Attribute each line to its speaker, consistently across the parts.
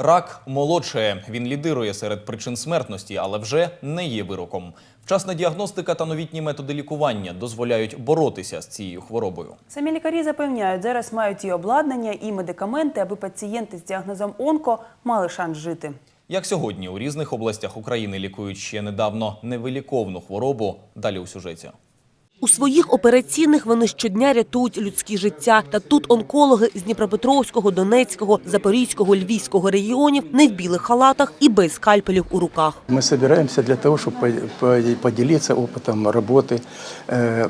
Speaker 1: Рак молодшає. Він лідирує серед причин смертності, але вже не є вироком. Вчасна діагностика та новітні методи лікування дозволяють боротися з цією хворобою.
Speaker 2: Самі лікарі запевняють, зараз мають і обладнання, і медикаменти, аби пацієнти з діагнозом онко мали шанс жити.
Speaker 1: Як сьогодні у різних областях України лікують ще недавно невиліковну хворобу. Далі у сюжеті.
Speaker 3: У своїх операційних вони щодня рятують людські життя. Та тут онкологи з Дніпропетровського, Донецького, Запорізького, Львівського регіонів не в білих халатах і без скальпелів у руках.
Speaker 4: Мы собираемся для того, чтобы по- по- поделиться опытом работы, э, э,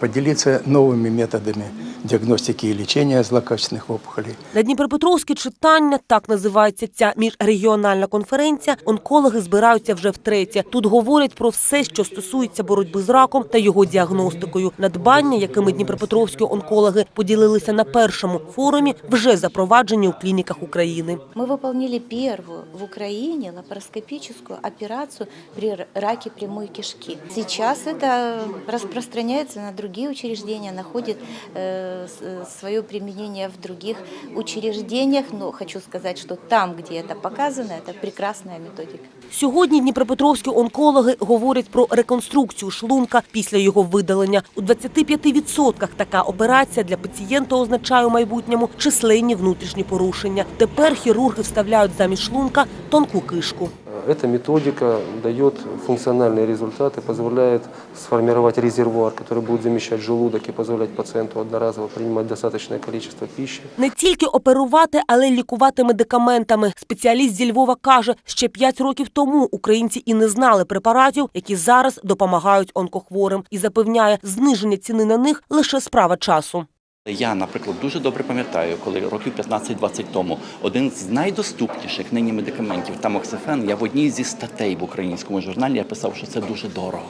Speaker 4: поделиться новыми методами диагностики и лечения злокачественных опухолей.
Speaker 3: На Дніпропетровське читання, так називається ця міжрегіональна конференція, онкологи збираються вже втретє. Тут говорять про все, що стосується боротьби з раком та його діагностикою. Надбання, якими дніпропетровські онкологи поділилися на першому форумі, вже запроваджені у клініках України.
Speaker 5: Мы выполнили первую в Украине лапароскопическую операцию при р- раке прямой кишки. Сейчас это распространяется на другие учреждения, находит э, с- свое применение в других учреждениях. Но хочу сказать, что там, где это показано, это прекрасная методика.
Speaker 3: Сьогодні дніпропетровські онкологи говорять про реконструкцію шлунка після його видалення. У 25% така операція для пацієнта означає у майбутньому численні внутрішні порушення. Тепер хірурги вставляють замість шлунка тонку кишку.
Speaker 6: Эта методика дает функциональные результаты, позволяет сформировать резервуар, который будет замещать желудок и позволять пациенту одноразово принимать достаточное количество пищи.
Speaker 3: Не тільки оперувати, але й лікувати медикаментами. Спеціаліст зі Львова каже, ще 5 років тому українці і не знали препаратів, які зараз допомагають онкохворим, і запевняє, зниження ціни на них лише справа часу.
Speaker 7: Я, наприклад, дуже добре пам'ятаю, коли років 15-20 тому один з найдоступніших нині медикаментів тамоксифен, я в одній зі статей в українському журналі я писав, що це дуже дорого.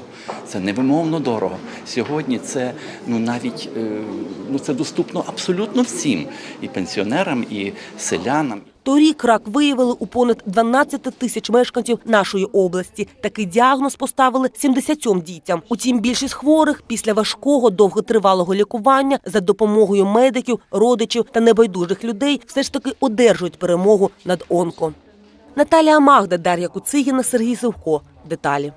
Speaker 7: Це невимовно дорого. Сьогодні це ну навіть е, ну це доступно абсолютно всім і пенсіонерам, і селянам.
Speaker 3: Торік рак виявили у понад 12 тисяч мешканців нашої області. Такий діагноз поставили 77 дітям. Утім, більшість хворих після важкого довготривалого лікування за допомогою медиків, родичів та небайдужих людей все ж таки одержують перемогу над онко. Наталія Магда, Дар'я Куцигіна, Сергій Сивко. Деталі.